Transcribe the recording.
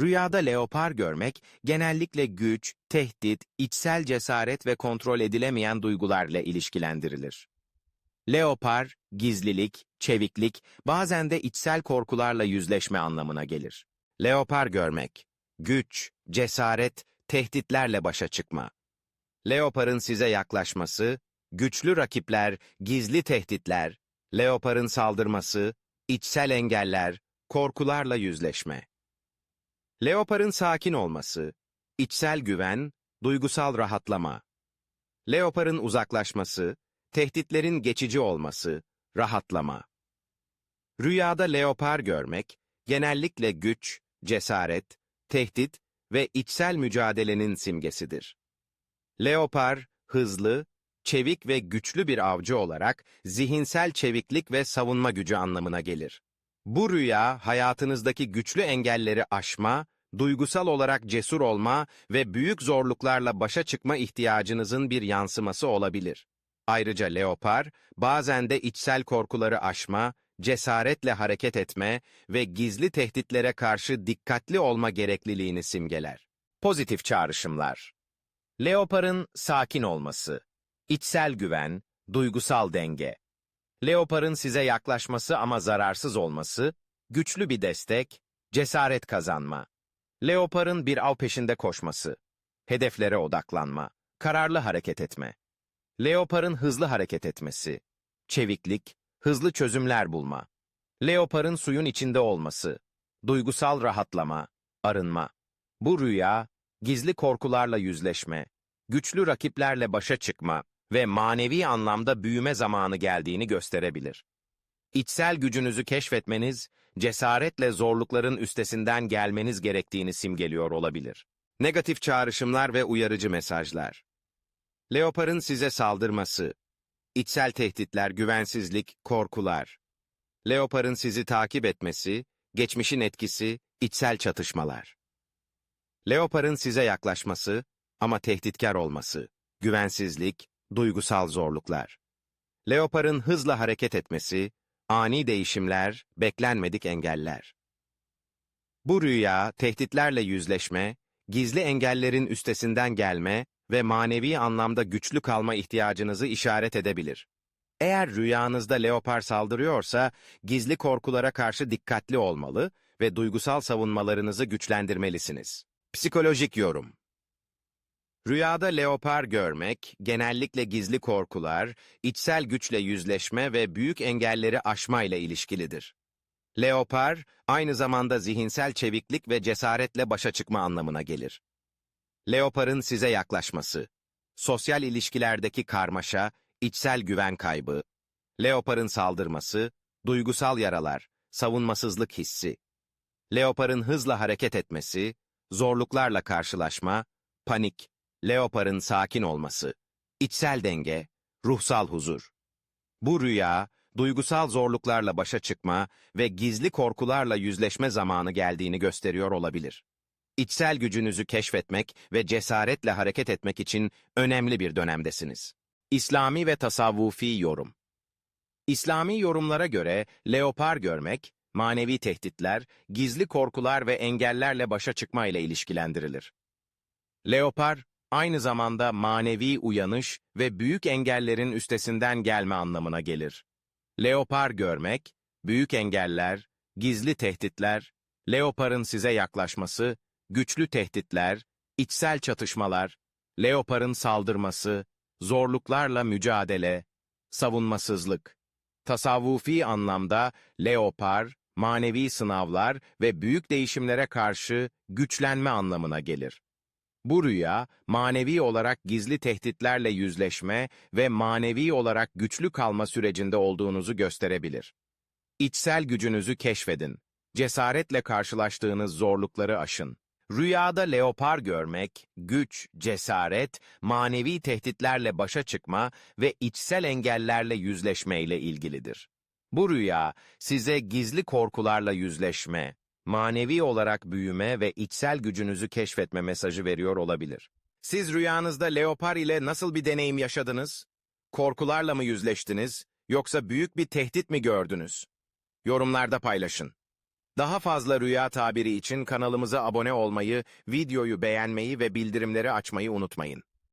Rüyada leopar görmek, genellikle güç, tehdit, içsel cesaret ve kontrol edilemeyen duygularla ilişkilendirilir. Leopar, gizlilik, çeviklik, bazen de içsel korkularla yüzleşme anlamına gelir. Leopar görmek, güç, cesaret, tehditlerle başa çıkma. Leoparın size yaklaşması, güçlü rakipler, gizli tehditler, leoparın saldırması, içsel engeller, korkularla yüzleşme. Leoparın sakin olması, içsel güven, duygusal rahatlama. Leoparın uzaklaşması, tehditlerin geçici olması, rahatlama. Rüyada leopar görmek, genellikle güç, cesaret, tehdit ve içsel mücadelenin simgesidir. Leopar, hızlı, çevik ve güçlü bir avcı olarak zihinsel çeviklik ve savunma gücü anlamına gelir. Bu rüya, hayatınızdaki güçlü engelleri aşma, duygusal olarak cesur olma ve büyük zorluklarla başa çıkma ihtiyacınızın bir yansıması olabilir. Ayrıca leopar, bazen de içsel korkuları aşma, cesaretle hareket etme ve gizli tehditlere karşı dikkatli olma gerekliliğini simgeler. Pozitif çağrışımlar Leoparın sakin olması, içsel güven, duygusal denge. Leoparın size yaklaşması ama zararsız olması, güçlü bir destek, cesaret kazanma. Leoparın bir av peşinde koşması, hedeflere odaklanma, kararlı hareket etme. Leoparın hızlı hareket etmesi, çeviklik, hızlı çözümler bulma. Leoparın suyun içinde olması, duygusal rahatlama, arınma. Bu rüya, gizli korkularla yüzleşme, güçlü rakiplerle başa çıkma ve manevi anlamda büyüme zamanı geldiğini gösterebilir. İçsel gücünüzü keşfetmeniz, cesaretle zorlukların üstesinden gelmeniz gerektiğini simgeliyor olabilir. Negatif çağrışımlar ve uyarıcı mesajlar. Leoparın size saldırması, içsel tehditler, güvensizlik, korkular. Leoparın sizi takip etmesi, geçmişin etkisi, içsel çatışmalar. Leoparın size yaklaşması ama tehditkar olması, güvensizlik, duygusal zorluklar. Leoparın hızla hareket etmesi, ani değişimler, beklenmedik engeller. Bu rüya, tehditlerle yüzleşme, gizli engellerin üstesinden gelme ve manevi anlamda güçlü kalma ihtiyacınızı işaret edebilir. Eğer rüyanızda leopar saldırıyorsa, gizli korkulara karşı dikkatli olmalı ve duygusal savunmalarınızı güçlendirmelisiniz. Psikolojik yorum Rüyada leopar görmek, genellikle gizli korkular, içsel güçle yüzleşme ve büyük engelleri aşma ile ilişkilidir. Leopar, aynı zamanda zihinsel çeviklik ve cesaretle başa çıkma anlamına gelir. Leoparın size yaklaşması, sosyal ilişkilerdeki karmaşa, içsel güven kaybı, leoparın saldırması, duygusal yaralar, savunmasızlık hissi, leoparın hızla hareket etmesi, zorluklarla karşılaşma, panik, leoparın sakin olması, içsel denge, ruhsal huzur. Bu rüya, duygusal zorluklarla başa çıkma ve gizli korkularla yüzleşme zamanı geldiğini gösteriyor olabilir. İçsel gücünüzü keşfetmek ve cesaretle hareket etmek için önemli bir dönemdesiniz. İslami ve tasavvufi yorum İslami yorumlara göre leopar görmek, manevi tehditler, gizli korkular ve engellerle başa çıkma ile ilişkilendirilir. Leopar, aynı zamanda manevi uyanış ve büyük engellerin üstesinden gelme anlamına gelir. Leopar görmek, büyük engeller, gizli tehditler, leoparın size yaklaşması, güçlü tehditler, içsel çatışmalar, leoparın saldırması, zorluklarla mücadele, savunmasızlık. Tasavvufi anlamda leopar, manevi sınavlar ve büyük değişimlere karşı güçlenme anlamına gelir. Bu rüya, manevi olarak gizli tehditlerle yüzleşme ve manevi olarak güçlü kalma sürecinde olduğunuzu gösterebilir. İçsel gücünüzü keşfedin. Cesaretle karşılaştığınız zorlukları aşın. Rüyada leopar görmek, güç, cesaret, manevi tehditlerle başa çıkma ve içsel engellerle yüzleşmeyle ilgilidir. Bu rüya, size gizli korkularla yüzleşme, manevi olarak büyüme ve içsel gücünüzü keşfetme mesajı veriyor olabilir. Siz rüyanızda leopar ile nasıl bir deneyim yaşadınız? Korkularla mı yüzleştiniz, yoksa büyük bir tehdit mi gördünüz? Yorumlarda paylaşın. Daha fazla rüya tabiri için kanalımıza abone olmayı, videoyu beğenmeyi ve bildirimleri açmayı unutmayın.